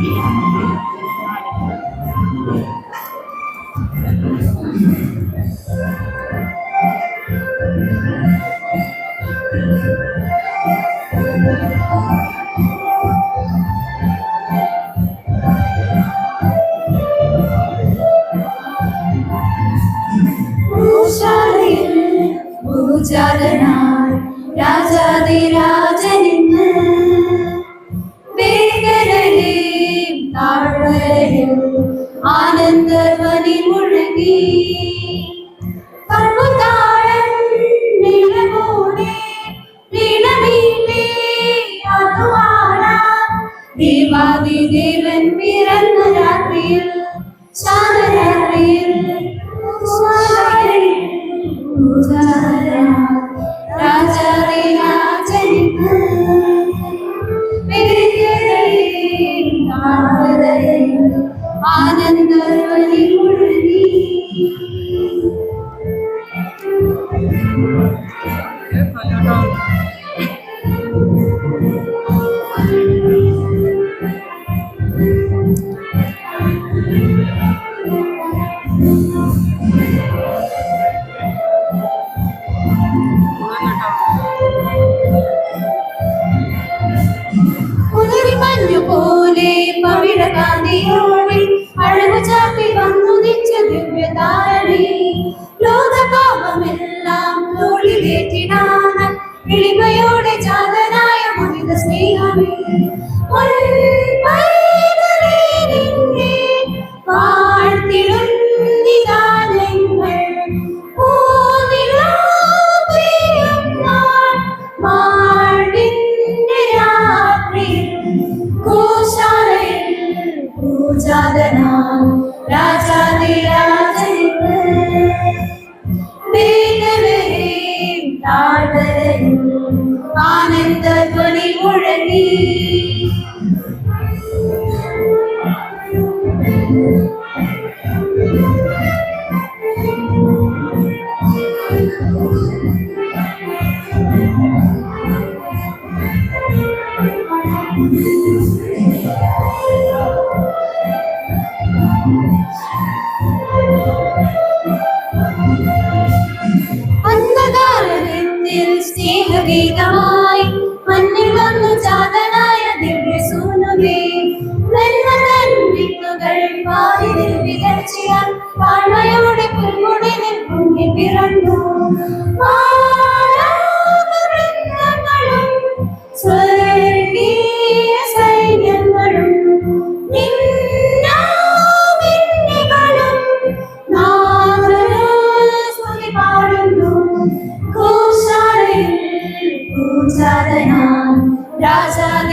Thank you. Adidevan പിറന്ന രാത്രിയിൽ ശാരരാത്രിയിൽ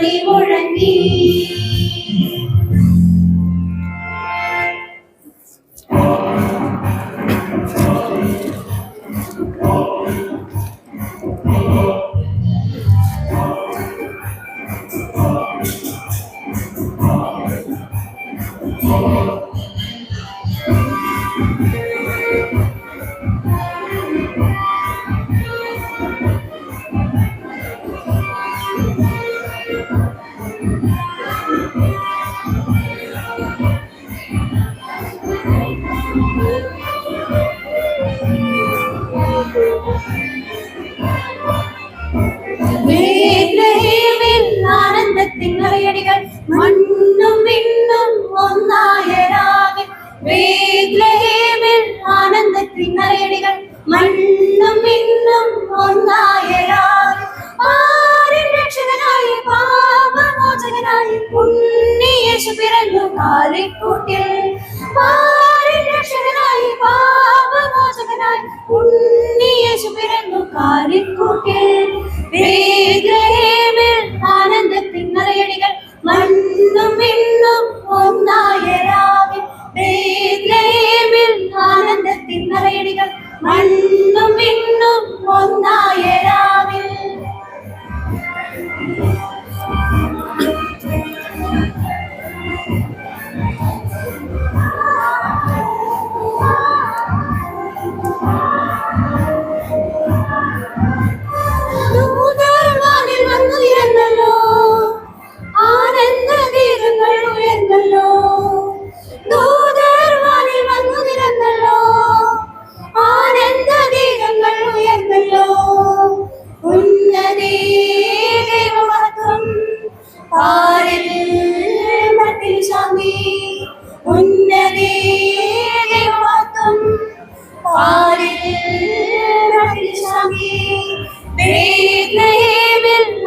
你不认命 ഉണ്ണിയേശു പിറന്നു കാലിക്കൂട്ടിൽ ബേത്ലഹേമിൽ ആനന്ദത്തിൻ നിറയടികൾ മണ്ണും മിണ്ണും ഒന്നായ രാവിൽ ബേത്ലഹേമിൽ ആനന്ദത്തിൻ നിറയടികൾ മണ്ണും മിണ്ണും ഒന്നായ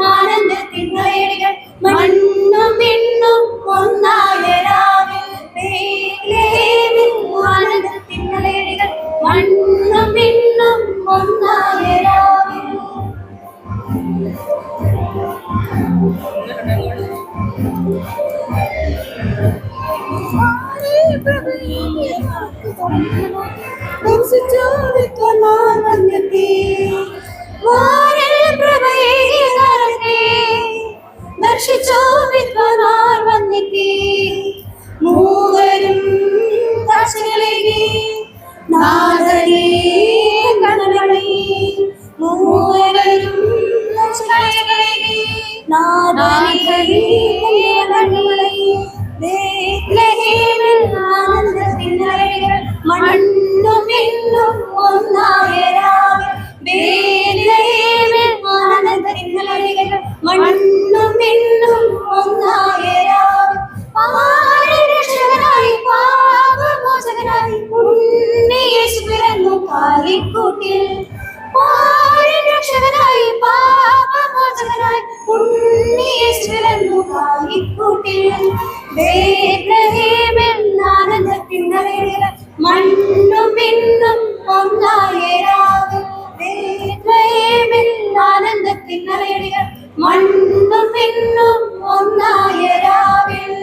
ആനന്ദത്തിൻ നിറയടികൾ മണ്ണും വിണ്ണും ഒന്നായ രാവിൽ ആനന്ദത്തിൻ നിറയടികൾ മണ്ണും വിണ്ണും ഒന്നായ രാവിൽ ദർശിച്ചോ വിദ്വാനാർ വന്നിട്ടേ മൂവരും ദർശനകളെ നാദരേ കണകളെ മൂവരും ദർശനകളെ നാദരേ കണകളെ ബേത്ലഹേമിൽ കാലിക്കൂട്ടിൽ രക്ഷകനായി പാപമോചകനായി ഉണ്ണിയേശു പിറന്നു കാലിക്കൂട്ടിൽ ബേത്ലഹേമിൽ ആനന്ദത്തിൻ നിറയടികൾ മണ്ണും പിന്നും ഒന്നായ രാവിൽ. ബേത്ലഹേമിൽ ആനന്ദത്തിൻ നിറയടികൾ മണ്ണും വിണ്ണും ഒന്നായ രാവിൽ.